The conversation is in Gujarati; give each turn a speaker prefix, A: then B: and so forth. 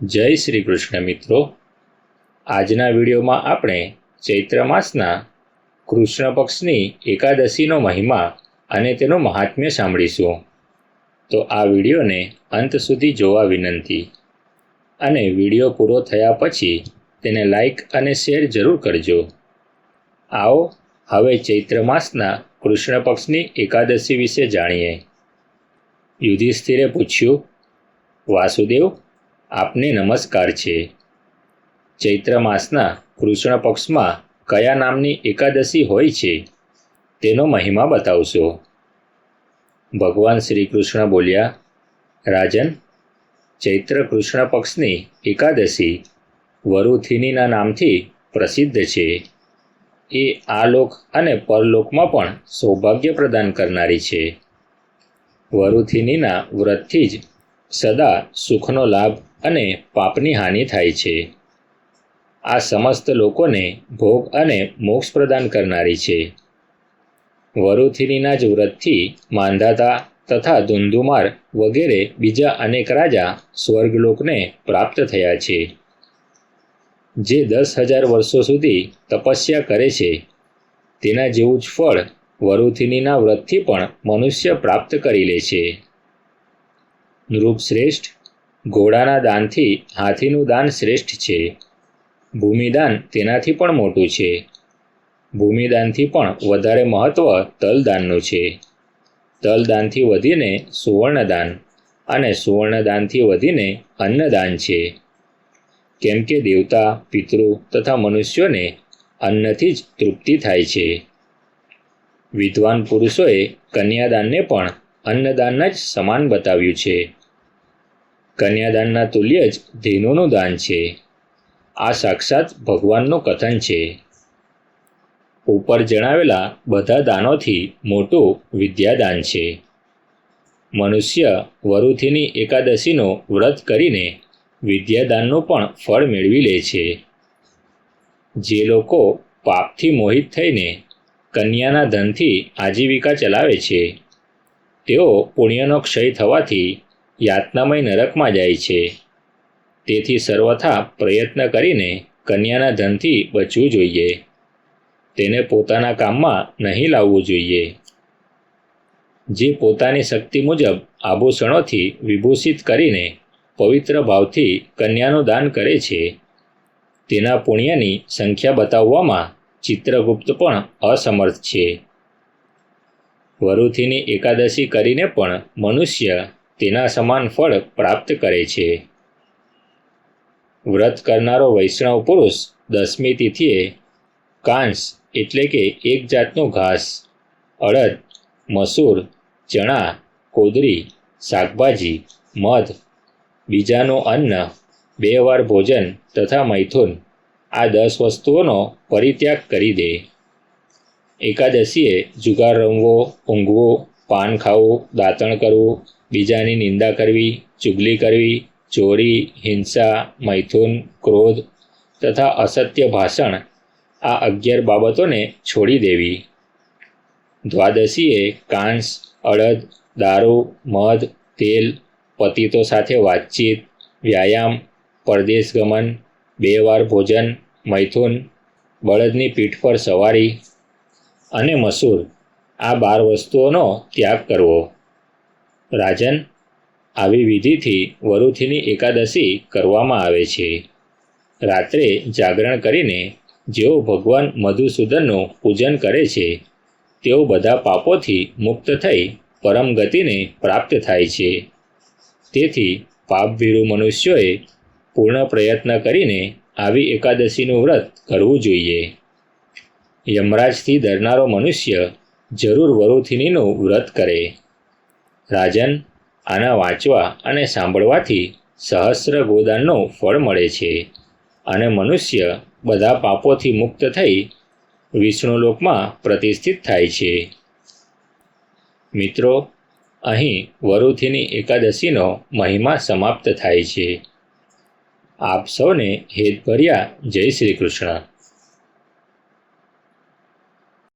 A: જય શ્રી કૃષ્ણ મિત્રો. આજના વિડીયોમાં આપણે ચૈત્ર માસના કૃષ્ણ પક્ષની એકાદશીનો મહિમા અને તેનું મહાત્મ્ય સાંભળીશું. તો આ વિડીયોને અંત સુધી જોવા વિનંતી. અને વીડિયો પૂરો થયા પછી તેને લાઈક અને શેર જરૂર કરજો. આવો, હવે ચૈત્ર માસના કૃષ્ણ પક્ષની એકાદશી વિશે જાણીએ. યુધિષ્ઠિરે પૂછ્યું, વાસુદેવ આપને નમસ્કાર છે. ચૈત્ર માસના કૃષ્ણ પક્ષમાં કયા નામની એકાદશી હોય છે? તેનો મહિમા બતાવશો. ભગવાન શ્રી કૃષ્ણ બોલ્યા, રાજન, ચૈત્ર કૃષ્ણ પક્ષની એકાદશી વરુથિનીના નામથી પ્રસિદ્ધ છે. એ આ લોક અને પરલોકમાં પણ સૌભાગ્ય પ્રદાન કરનારી છે. વરુથિનીના વ્રતથી જ સદા સુખનો લાભ અને પાપની હાનિ થાય છે. આ સમસ્ત લોકોને ભોગ અને મોક્ષ પ્રદાન કરનારી છે. વરુથિનીના જ વ્રતથી માંધાતા તથા ધુંધુમાર વગેરે બીજા અનેક રાજા સ્વર્ગલોકને પ્રાપ્ત થયા છે. જે દસ હજાર વર્ષો સુધી તપસ્યા કરે છે. તેના જેવું જ ફળ વરુથિનીના વ્રતથી પણ મનુષ્ય પ્રાપ્ત કરી લે છે. નૃપશ્રેષ્ઠ ઘોડાના દાનથી હાથીનું દાન શ્રેષ્ઠ છે. ભૂમિદાન તેનાથી પણ મોટું છે. ભૂમિદાનથી પણ વધારે મહત્ત્વ તલદાનનું છે. તલદાનથી વધીને સુવર્ણદાન અને સુવર્ણદાનથી વધીને અન્નદાન છે. કેમ કે દેવતા, પિતૃ તથા મનુષ્યોને અન્નથી જ તૃપ્તિ થાય છે. વિદ્વાન પુરુષોએ કન્યાદાનને પણ અન્નદાનના જ સમાન બતાવ્યું છે. કન્યાદાનના તુલ્ય જ ધેનુનું દાન છે. આ સાક્ષાત ભગવાનનું કથન છે. ઉપર જણાવેલા બધા દાનોથી મોટું વિદ્યાદાન છે. મનુષ્ય વરુથીની એકાદશીનો વ્રત કરીને વિદ્યાદાનનું પણ ફળ મેળવી લે છે. જે લોકો પાપથી મોહિત થઈને કન્યાના ધનથી આજીવિકા ચલાવે છે, તેઓ પુણ્યનો ક્ષય થવાથી યાતનામય નરકમાં જાય છે. તેથી સર્વથા પ્રયત્ન કરીને કન્યાના ધનથી બચવું જોઈએ. તેને પોતાના કામમાં નહીં લાવવું જોઈએ. જે પોતાની શક્તિ મુજબ આભૂષણોથી વિભૂષિત કરીને પવિત્ર ભાવથી કન્યાનું દાન કરે છે. તેના પુણ્યની સંખ્યા બતાવવામાં ચિત્રગુપ્ત પણ અસમર્થ છે. વરુથીની એકાદશી કરીને પણ મનુષ્ય તેના સમાન ફળ પ્રાપ્ત કરે છે. વ્રત કરનારો વૈષ્ણવ પુરુષ દસમી તિથિએ કાંસ એટલે કે એક જાતનું ઘાસ, અડદ, મસૂર, ચણા, કોદરી, શાકભાજી, મધ, બીજાનું અન્ન, બે વાર ભોજન તથા મૈથુન, આ દસ વસ્તુઓનો પરિત્યાગ કરી દે. એકાદશીએ જુગાર રમવો, ઊંઘવું, પાન ખાવું, દાંતણ કરવું બીજાની નિંદા કરવી, ચુગલી કરવી, ચોરી, હિંસા, મૈથુન, ક્રોધ તથા અસત્ય ભાષણ આ અગિયાર બાબતોને છોડી દેવી. દ્વાદશીએ કાંસ, અડદ, દારૂ, મધ, તેલ, પતિતો સાથે વાતચીત, વ્યાયામ, પરદેશ ગમન, બે વાર ભોજન, મૈથુન, બળદની પીઠ પર સવારી અને મસૂર આ બાર વસ્તુઓનો ત્યાગ કરવો. રાજન, આવી વિધિથી વરુથીની એકાદશી કરવામાં આવે છે. રાત્રે જાગરણ કરીને જેઓ ભગવાન મધુસૂદનનું પૂજન કરે છે, તેઓ બધા પાપોથી મુક્ત થઈ પરમ ગતિને પ્રાપ્ત થાય છે. તેથી પાપભીરુ મનુષ્યોએ પૂર્ણ પ્રયત્ન કરીને આવી એકાદશીનું વ્રત કરવું જોઈએ. યમરાજથી ડરનારો મનુષ્ય જરૂર વરુથિનીનું વ્રત કરે. રાજન આના વાંચવા અને સાંભળવાથી સહસ્ર ગોદાનનું ફળ મળે છે અને મનુષ્ય બધા પાપોથી મુક્ત થઈ વિષ્ણુલોકમાં પ્રતિષ્ઠિત થાય છે. મિત્રો, અહીં વરુથીની એકાદશીનો મહિમા સમાપ્ત થાય છે. આપ સૌને હેતભર્યા જય શ્રી કૃષ્ણ.